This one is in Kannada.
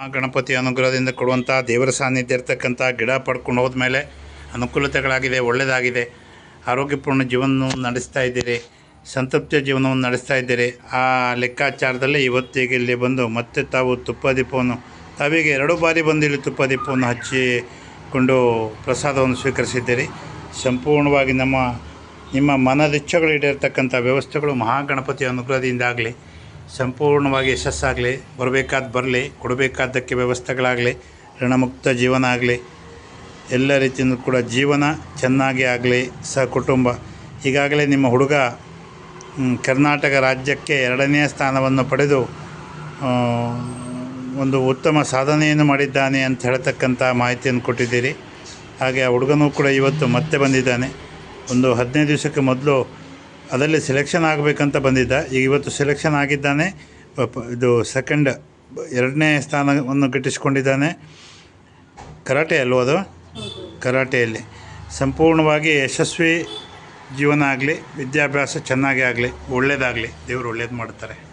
ಆ ಗಣಪತಿ ಅನುಗ್ರಹದಿಂದ ಕೊಡುವಂಥ ದೇವರ ಸಾನ್ನಿಧ್ಯ ಇರ್ತಕ್ಕಂಥ ಗಿಡ ಪಡ್ಕೊಂಡು ಹೋದ್ಮೇಲೆ ಅನುಕೂಲತೆಗಳಾಗಿದೆ ಒಳ್ಳೆಯದಾಗಿದೆ ಆರೋಗ್ಯಪೂರ್ಣ ಜೀವನವನ್ನು ನಡೆಸ್ತಾ ಇದ್ದೀರಿ, ಸಂತೃಪ್ತಿಯ ಜೀವನವನ್ನು ನಡೆಸ್ತಾ ಇದ್ದೀರಿ. ಆ ಲೆಕ್ಕಾಚಾರದಲ್ಲಿ ಇವತ್ತಿಗೆ ಇಲ್ಲಿ ಬಂದು ಮತ್ತೆ ತಾವು ತುಪ್ಪ ದೀಪವನ್ನು, ತಾವಿಗೆ ಎರಡು ಬಾರಿ ಬಂದು ಇಲ್ಲಿ ತುಪ್ಪ ದೀಪವನ್ನು ಹಚ್ಚಿಕೊಂಡು ಪ್ರಸಾದವನ್ನು ಸ್ವೀಕರಿಸಿದ್ದೀರಿ. ಸಂಪೂರ್ಣವಾಗಿ ನಮ್ಮ, ನಿಮ್ಮ ಮನದಿಚ್ಛೆಗಳು ಈಡೇರ್ತಕ್ಕಂಥ ವ್ಯವಸ್ಥೆಗಳು ಮಹಾಗಣಪತಿ ಅನುಗ್ರಹದಿಂದ ಆಗಲಿ ಸಂಪೂರ್ಣವಾಗಿ ಯಶಸ್ಸಾಗಲಿ, ಬರಬೇಕಾದ ಬರಲಿ, ಕೊಡಬೇಕಾದ್ದಕ್ಕೆ ವ್ಯವಸ್ಥೆಗಳಾಗಲಿ, ಋಣಮುಕ್ತ ಜೀವನ ಆಗಲಿ, ಎಲ್ಲ ರೀತಿಯಿಂದ ಕೂಡ ಜೀವನ ಚೆನ್ನಾಗಿ ಆಗಲಿ ಸ ಕುಟುಂಬ. ಈಗಾಗಲೇ ನಿಮ್ಮ ಹುಡುಗ ಕರ್ನಾಟಕ ರಾಜ್ಯಕ್ಕೆ ಎರಡನೆಯ ಸ್ಥಾನವನ್ನು ಪಡೆದು ಒಂದು ಉತ್ತಮ ಸಾಧನೆಯನ್ನು ಮಾಡಿದ್ದಾನೆ ಅಂತ ಹೇಳ್ತಕ್ಕಂಥ ಮಾಹಿತಿಯನ್ನು ಕೊಟ್ಟಿದ್ದೀರಿ. ಹಾಗೆ ಆ ಹುಡುಗನೂ ಕೂಡ ಇವತ್ತು ಮತ್ತೆ ಬಂದಿದ್ದಾನೆ. ಒಂದು ಹದಿನೈದು ದಿವಸಕ್ಕೆ ಮೊದಲು ಅದರಲ್ಲಿ ಸೆಲೆಕ್ಷನ್ ಆಗಬೇಕಂತ ಬಂದಿದ್ದ. ಈಗ ಇವತ್ತು ಸೆಲೆಕ್ಷನ್ ಆಗಿದ್ದಾನೆ. ಇದು ಸೆಕೆಂಡ್ ಎರಡನೇ ಸ್ಥಾನವನ್ನು ಗಿಟ್ಟಿಸ್ಕೊಂಡಿದ್ದಾನೆ. ಕರಾಟೆ ಅಲ್ವೋ ಅದು? ಕರಾಟೆಯಲ್ಲಿ. ಸಂಪೂರ್ಣವಾಗಿ ಯಶಸ್ವಿ ಜೀವನ ಆಗಲಿ, ವಿದ್ಯಾಭ್ಯಾಸ ಚೆನ್ನಾಗಿ ಆಗಲಿ ಒಳ್ಳೆಯದಾಗಲಿ ದೇವರು ಒಳ್ಳೇದು ಮಾಡ್ತಾರೆ